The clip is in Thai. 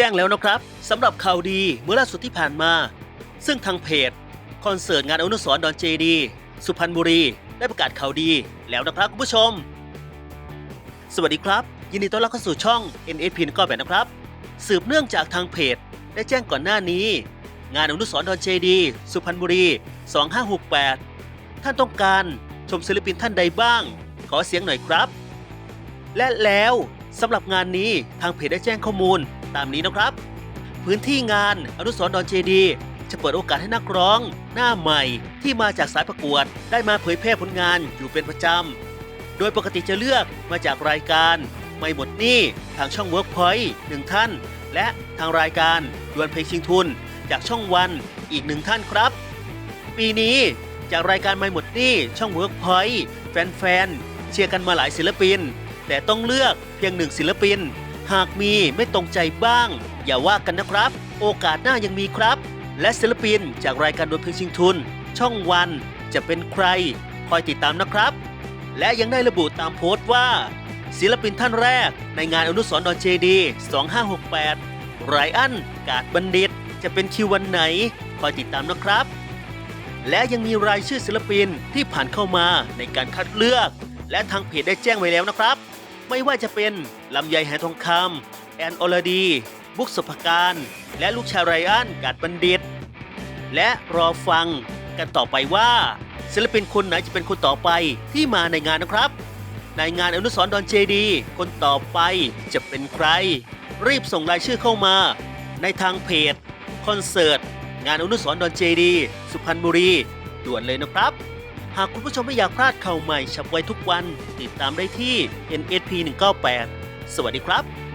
แจ้งแล้วนะครับสำหรับข่าวดีเมื่อล่าสุดที่ผ่านมา ซึ่งทางเพจ คอนเสิร์ตงานอนุสรณ์ดอนเจดี สุพรรณบุรี ได้ประกาศข่าวดีแล้วนะครับคุณผู้ชม สวัสดีครับ ยินดีต้อนรับเข้าสู่ช่อง NSP ก็แบบนะครับ สืบเนื่องจากทางเพจ ได้แจ้งก่อนหน้านี้ งานอนุสรณ์ดอนเจดี สุพรรณบุรี 2568 ท่านต้องการชมศิลปินท่านใดบ้าง ขอเสียงหน่อยครับ และแล้วสำหรับงานนี้ทางเพจได้แจ้งข้อมูล ตามนี้นะครับ พื้นที่งานอนุสรณ์ดอนเจดี จะเปิดโอกาสให้นักร้อง หน้าใหม่ที่มาจากสายประกวด ได้มาเผยแพร่ผลงานอยู่เป็นประจำ โดยปกติจะเลือกมาจากรายการ ไม่หมดหนี้ทางช่อง Workpoint หนึ่งท่าน และทางรายการดวลเพลงชิงทุน จากช่องวันอีกหนึ่งท่านครับ ปีนี้จากรายการไม่หมดหนี้ช่อง Workpoint แฟนๆเชียร์กันมาหลายศิลปิน แต่ต้องเลือกเพียงหนึ่งศิลปิน หากมีไม่ตรงใจบ้าง อย่าว่ากันนะครับ โอกาสหน้ายังมีครับ และศิลปินจากรายการดวลเพลงชิงทุน ช่องวันจะเป็นใคร คอยติดตามนะครับ และยังได้ระบุตามโพสต์ว่า ศิลปินท่านแรก ในงานอนุสรณ์ดอนเจดี 2568ไรอันกาดบัณฑิต จะเป็นคิววันไหน คอยติดตามนะครับ และยังมีรายชื่อศิลปินที่ผ่านเข้ามาในการคัดเลือก และทางเพจได้แจ้งไว้แล้วนะครับ ไม่ว่าจะเป็นลำไยแหทองคำแอนอลดี บุกสุภการ และลูกชายไรอันกาดบัณฑิต และรอฟังกันต่อไปว่าศิลปินคนไหนจะเป็นคนต่อไปที่มาในงานนะครับ ในงานอนุสรณ์ดอนเจดี คนต่อไปจะเป็นใคร รีบส่งรายชื่อเข้ามา ในทางเพจ คอนเสิร์ต งานอนุสรณ์ดอนเจดี สุพรรณบุรี ด่วนเลยนะครับ หากคุณผู้ชมไม่อยากพลาดข่าวใหม่ฉับไวทุกวัน ติดตามได้ที่ NSP 198 สวัสดีครับ